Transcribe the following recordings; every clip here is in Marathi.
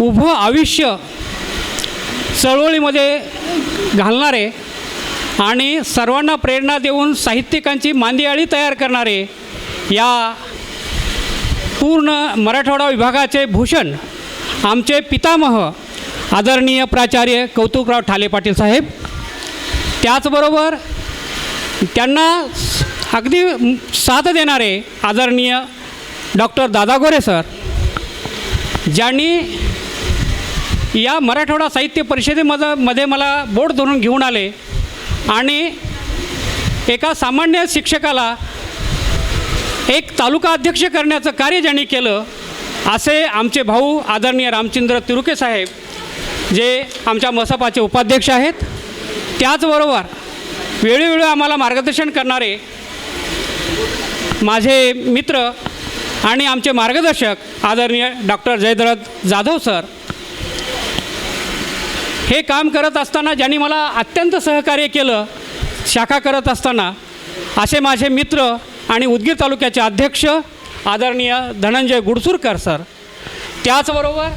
उभं आयुष्य चळवळीमध्ये घालणारे आणि सर्वांना प्रेरणा देऊन साहित्यिकांची मांदियाळी तयार करणारे या पूर्ण मराठवाडा विभागाचे भूषण आमचे पितामह आदरणीय प्राचार्य कौतुकराव ठाले पाटील साहेब. त्याचबरोबर त्यांना अगदी साथ देणारे आदरणीय डॉक्टर दादा गोरे सर ज्यांनी या मराठवाडा साहित्य परिषदेमध्ये मध्ये मला बोट धरून घेऊन आले. आणि एका सामान्य शिक्षकाला एक तालुका अध्यक्ष करण्याचं कार्य ज्यांनी केलं असे आमचे भाऊ आदरणीय रामचंद्र तिरुके साहेब जे आमच्या मसापाचे उपाध्यक्ष आहेत. त्याचबरोबर वेळोवेळी आम्हाला मार्गदर्शन करणारे माझे मित्र आणि आमचे मार्गदर्शक आदरणीय डॉक्टर जयद्रथ जाधव सर हे काम करत असताना ज्यांनी मला अत्यंत सहकार्य केलं शाखा करत असताना असे माझे मित्र आणि उदगीर तालुक्याचे अध्यक्ष आदरणीय धनंजय गुडसूरकर सर त्याचबरोबर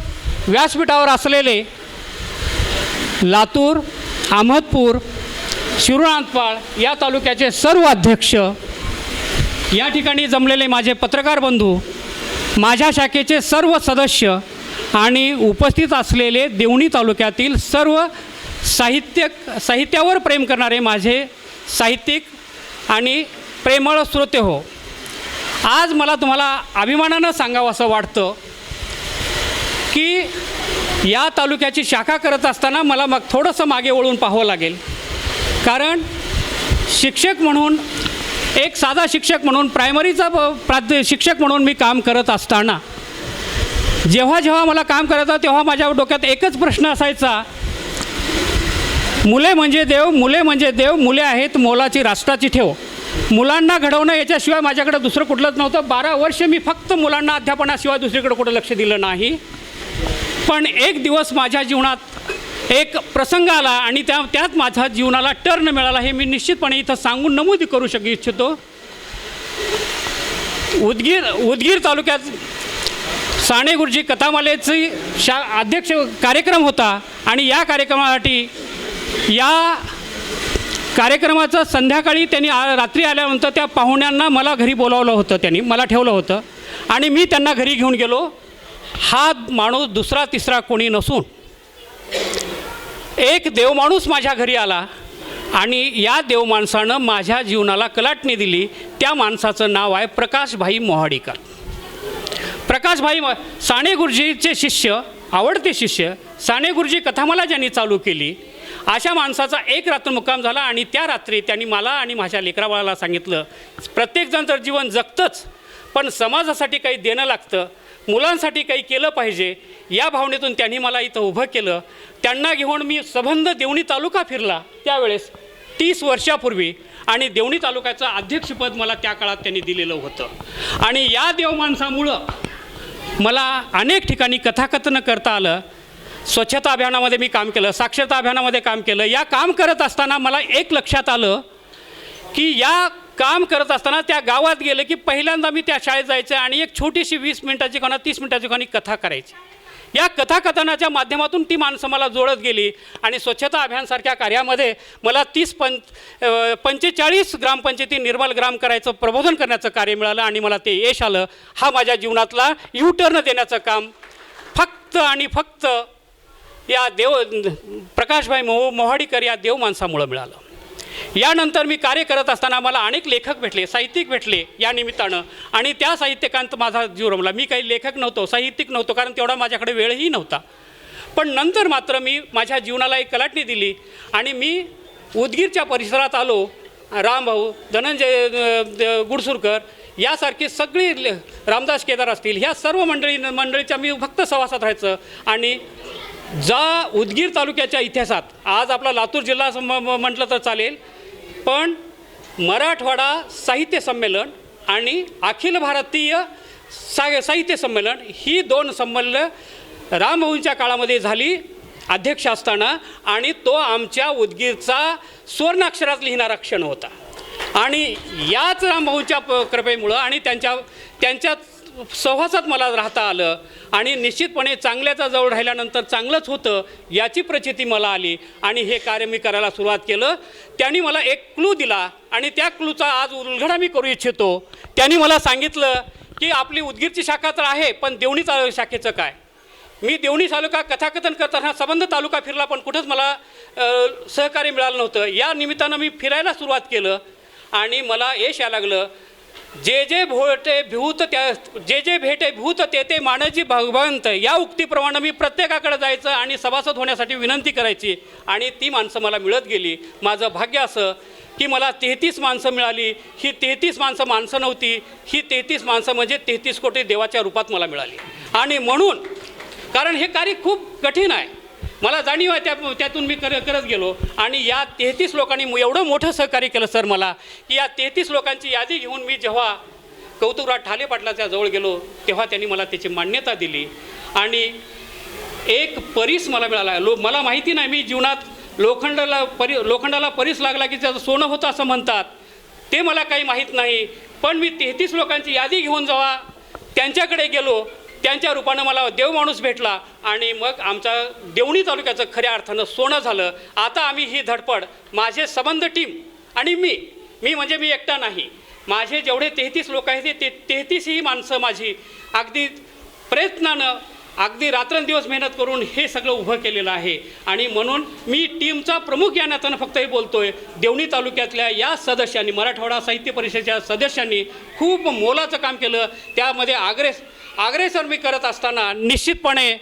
व्यासपीठावर असलेले लातूर अहमदपूर शिरूरांतपाळ या तालुक्याचे सर्व अध्यक्ष या ठिकाणी जमलेले माझे पत्रकार बंधू माझ्या शाखेचे सर्व सदस्य आणि उपस्थित असलेले देवणी तालुक्यातील सर्व साहित्य साहित्यावर प्रेम करणारे माझे साहित्यिक आणि प्रेमळ श्रोते हो. आज मला तुम्हाला अभिमानानं सांगावं असं वाटतं की या तालुक्याची शाखा करत असताना मला मग थोडंसं मागे वळून पाहावं लागेल. कारण शिक्षक म्हणून एक साधा शिक्षक म्हणून प्रायमरीचा प- प्राध्य शिक्षक म्हणून मी काम करत असताना जेव्हा जेव्हा मला काम करायचं तेव्हा माझ्या डोक्यात एकच प्रश्न असायचा. मुले म्हणजे देव मुले म्हणजे देव मुले आहेत मोलाची राष्ट्राची ठेव. मुलांना घडवणं याच्याशिवाय माझ्याकडे दुसरं कुठलंच नव्हतं. बारा वर्ष मी फक्त मुलांना अध्यापनाशिवाय दुसरीकडे कुठं लक्ष दिलं नाही. पण एक दिवस माझ्या जीवनात एक प्रसंग आला आणि त्या त्यात माझ्या जीवनाला टर्न मिळाला हे मी निश्चितपणे इथं सांगून नमूद करू शक इच्छितो. उदगीर उदगीर तालुक्यात साने गुरुजी कथामालेची शा अध्यक्ष कार्यक्रम होता आणि या कार्यक्रमासाठी या कार्यक्रमाचं संध्याकाळी त्यांनी आ रात्री आल्यानंतर त्या पाहुण्यांना मला घरी बोलावलं होतं त्यांनी मला ठेवलं होतं. आणि मी त्यांना घरी घेऊन गेलो. हा माणूस दुसरा तिसरा कोणी नसून. एक देवमाणूस माझ्या घरी आला आणि या देवमाणसानं माझ्या जीवनाला कलाटणी दिली. त्या माणसाचं नाव आहे प्रकाशभाई मोहाडीकर. प्रकाशभाई म- साने गुरुजीचे शिष्य आवडते शिष्य साने गुरुजी कथामाला ज्यांनी चालू केली अशा माणसाचा एक रात्र मुक्काम झाला आणि त्या रात्री त्यांनी मला आणि माझ्या लेकराबाळाला सांगितलं प्रत्येकजण तर जीवन जगतंच पण समाजासाठी काही देणं लागतं मुलांसाठी काही केलं पाहिजे या भावनेतून त्यांनी मला इथं उभं केलं. त्यांना घेऊन मी सबंध देवणी तालुका फिरला त्यावेळेस तीस वर्षापूर्वी आणि देवणी तालुक्याचं अध्यक्षपद मला त्या काळात त्यांनी दिलेलं होतं. आणि या देवमाणसामुळं मला अनेक ठिकाणी कथाकथनं करता आलं. स्वच्छता अभियानामध्ये मी काम केलं साक्षरता अभियानामध्ये काम केलं. या काम करत असताना मला एक लक्षात आलं की या काम करत असताना त्या गावात गेलं की पहिल्यांदा मी त्या शाळेत जायचं आणि एक छोटीशी वीस मिनिटाची कोणा तीस मिनिटाची कोणी कथा करायची. या कथाकथनाच्या माध्यमातून ती माणसं मला जोडत गेली आणि स्वच्छता अभियानसारख्या कार्यामध्ये मला तीस पं पंचेचाळीस ग्रामपंचायती निर्मल ग्राम करायचं प्रबोधन करण्याचं कार्य मिळालं आणि मला ते यश आलं. हा माझ्या जीवनातला यू टर्न देण्याचं काम. फक्त आणि फक्त या देव प्रकाशभाई मोह मोहाडीकर या देव माणसामुळं मिळालं. यानंतर मी कार्य करत असताना मला अनेक लेखक भेटले साहित्यिक भेटले या निमित्तानं. आणि त्या साहित्यिकांत माझा जीव रमला. मी काही लेखक नव्हतो साहित्यिक नव्हतो कारण तेवढा माझ्याकडे वेळही नव्हता. पण नंतर मात्र मी माझ्या जीवनाला एक कलाटणी दिली आणि मी उदगीरच्या परिसरात आलो. रामभाऊ धनंजय गुडसुरकर यासारखी सगळी रामदास केदार असतील ह्या सर्व मंडळी मंडळीच्या मी फक्त सहवासात राहायचं. आणि जा उदगीर तालुक्याच्या इतिहासात आज आपला लातूर जिल्हा म- म्हटलं तर चालेल. पण मराठवाडा साहित्य संमेलन आणि अखिल भारतीय सा साहित्य संमेलन ही दोन संमेलन रामभाऊंच्या काळामध्ये झाली अध्यक्ष असताना आणि तो आमच्या उदगीरचा सुवर्णाक्षरात लिहिणारा क्षण होता. आणि याच रामभाऊंच्या कृपेमुळं आणि त्यांच्या त्यांच्या सहवासात मला राहता आलं आणि निश्चितपणे चांगल्याचा जवळ राहिल्यानंतर चांगलंच होतं याची प्रचिती मला आली आणि हे कार्य मी करायला सुरुवात केलं. त्यांनी मला एक क्लू दिला आणि त्या क्लूचा आज उलगडा मी करू इच्छितो. त्यांनी मला सांगितलं की आपली उदगीरची शाखा तर आहे पण देवणी ता- शाखेचं काय? मी देवणी तालुका कथाकथन करताना संबंध तालुका फिरला पण कुठंच मला सहकार्य मिळालं नव्हतं. या निमित्तानं मी फिरायला सुरुवात केलं आणि मला यश यायला लागलं. जे जे भोटे भिवूत त्या जे जे भेटे भूत ते ते मानजी भगवंत. या उक्तीप्रमाणे मी प्रत्येकाकडे जायचं आणि सभासद होण्यासाठी विनंती करायची आणि ती माणसं मला मिळत गेली. माझं भाग्य असं की मला तेहतीस माणसं मिळाली. ही तेहतीस माणसं माणसं नव्हती. ही तेहतीस माणसं म्हणजे तेहतीस कोटी देवाच्या रूपात मला मिळाली. आणि म्हणून कारण हे कार्य खूप कठीण आहे. मला जाणीव आहे त्या त्यातून मी कर करत गेलो. आणि या तेहतीस लोकांनी एवढं मोठं सहकार्य केलं सर मला की या तेहतीस लोकांची यादी घेऊन मी जेव्हा कौतुकराव ठाले पाटलाच्या जवळ गेलो तेव्हा त्यांनी मला त्याची मान्यता दिली. आणि एक परीस मला मिळाला. लो मला माहिती नाही मी जीवनात लोखंडाला परी लोखंडाला परीस लागला की त्याचं सोनं होतं असं म्हणतात. ते मला काही माहीत नाही. पण मी तेहतीस लोकांची यादी घेऊन जेव्हा त्यांच्याकडे गेलो त्यांच्या रूपानं मला देव माणूस भेटला आणि मग आमचा देवणी तालुक्याचं खऱ्या अर्थानं सोनं झालं. आता आम्ही ही धडपड माझे संबंध टीम आणि मी मी म्हणजे मी एकटा नाही. माझे जेवढे तेहतीस लोक आहेत ते तेहतीस ही माणसं माझी अगदी प्रयत्नानं अगदी रात्रंदिवस मेहनत करून हे सगळं उभं केलेलं आहे. आणि म्हणून मी टीमचा प्रमुख या नात्यानं फक्त हे बोलतोय देवणी तालुक्यातल्या या सदस्यांनी मराठवाडा साहित्य परिषदेच्या सदस्यांनी खूप मोलाचं काम केलं. त्यामध्ये आग्रेस आग्रेसर मी करत असताना निश्चितपणे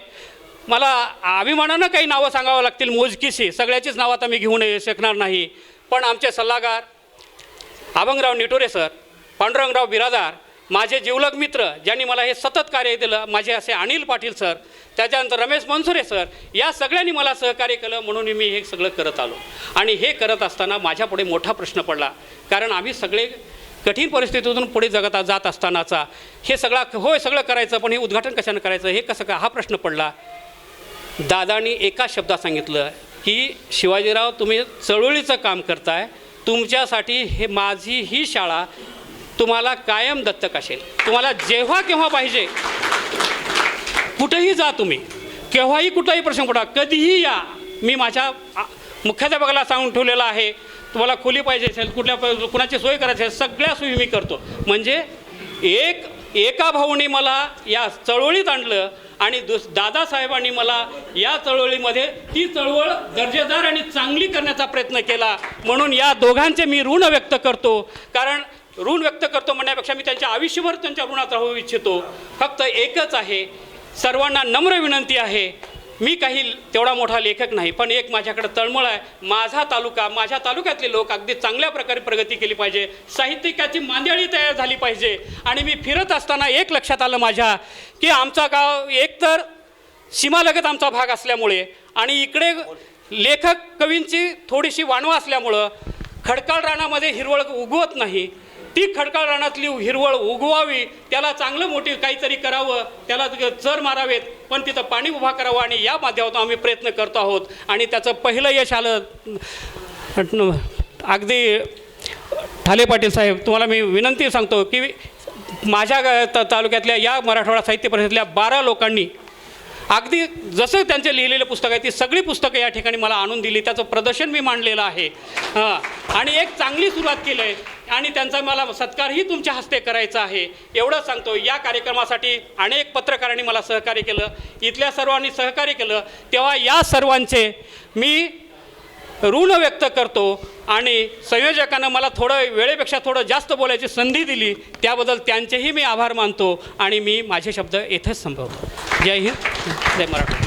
मला अभिमानानं काही नावं सांगावं लागतील मोजकीशी. सगळ्याचीच नावं आता मी घेऊन ये- शकणार नाही. पण आमचे सल्लागार अभंगराव निटोरे सर पांडुरंगराव बिरादार माझे जिवलग मित्र ज्यांनी मला हे सतत कार्य दिलं माझे असे अनिल पाटील सर त्याच्यानंतर रमेश मनसुरे सर या सगळ्यांनी मला सहकार्य केलं म्हणून मी हे सगळं करत आलो. आणि हे करत असताना माझ्यापुढे मोठा प्रश्न पडला. कारण आम्ही सगळे कठीण परिस्थितीतून पुढे जगत जात असतानाचा हे सगळा होय सगळं करायचं पण हे उद्घाटन कशानं करायचं हे कसं का हा प्रश्न पडला. दादानी एका शब्दात सांगितलं की शिवाजीराव तुम्ही चळवळीचं काम करताय. तुमच्यासाठी हे माझी ही शाळा तुम्हाला कायम दत्तक असेल. तुम्हाला जेव्हा केव्हा पाहिजे कुठेही जा तुम्ही. केव्हाही कुठलाही प्रश्न पडा कधीही या. मी माझ्या मुख्याध्यापकाला सांगून ठेवलेलं आहे. तुम्हाला खोली पाहिजे असेल कुठल्या कुणाची सोय करायची असेल सगळ्या सोयी मी करतो. म्हणजे एक एका भाऊने मला या चळवळीत आणलं आणि दुस दादासाहेबांनी मला या चळवळीमध्ये ती चळवळ दर्जेदार आणि चांगली करण्याचा प्रयत्न केला. म्हणून या दोघांचे मी ऋण व्यक्त करतो. कारण ऋण व्यक्त करतो म्हणण्यापेक्षा मी त्यांच्या आयुष्यभर त्यांच्या ऋणात राहू इच्छितो. फक्त एकच आहे. सर्वांना नम्र विनंती आहे. मी काही तेवढा मोठा लेखक नाही पण एक माझ्याकडे तळमळ आहे. माझा तालुका माझ्या तालुक्यातले लोक अगदी चांगल्या प्रकारे प्रगती केली पाहिजे. साहित्यिकाची मांदियाळी तयार झाली पाहिजे. आणि मी फिरत असताना एक लक्षात आलं माझ्या की आमचा गाव एकतर सीमालगत आमचा भाग असल्यामुळे आणि इकडे लेखक कवींची थोडीशी वाणवा असल्यामुळं खडकाळ रानामध्ये हिरवळ उगवत नाही. ती खडकाळ रानातली हिरवळ उगवावी त्याला चांगलं मोठी काहीतरी करावं त्याला चर मारावेत पण तिथं पाणी उभा करावं आणि या माध्यमातून आम्ही प्रयत्न करतो आहोत. आणि त्याचं पहिलं यश आलं अगदी ठाले पाटील साहेब तुम्हाला मी विनंती सांगतो की माझ्या तालुक्यातल्या या मराठवाडा साहित्य परिषदेतल्या बारा लोकांनी अगदी जसं त्यांचे लिहिलेलं पुस्तक आहे ती सगळी पुस्तकं या ठिकाणी मला आणून दिली. त्याचं प्रदर्शन मी मांडलेलं आहे. हां. आणि एक चांगली सुरुवात केली आहे आणि त्यांचा मला सत्कारही तुमच्या हस्ते करायचा आहे. एवढं सांगतो या कार्यक्रमासाठी अनेक पत्रकारांनी मला सहकार्य केलं. इथल्या सर्वांनी सहकार्य केलं. तेव्हा या सर्वांचे मी ऋण व्यक्त करतो आणि संयोजकानं मला थोडं वेळेपेक्षा थोडं जास्त बोलायची संधी दिली त्याबद्दल त्यांचेही मी आभार मानतो आणि मी माझे शब्द येथेच संपवतो. जय हिंद. जय मराठी.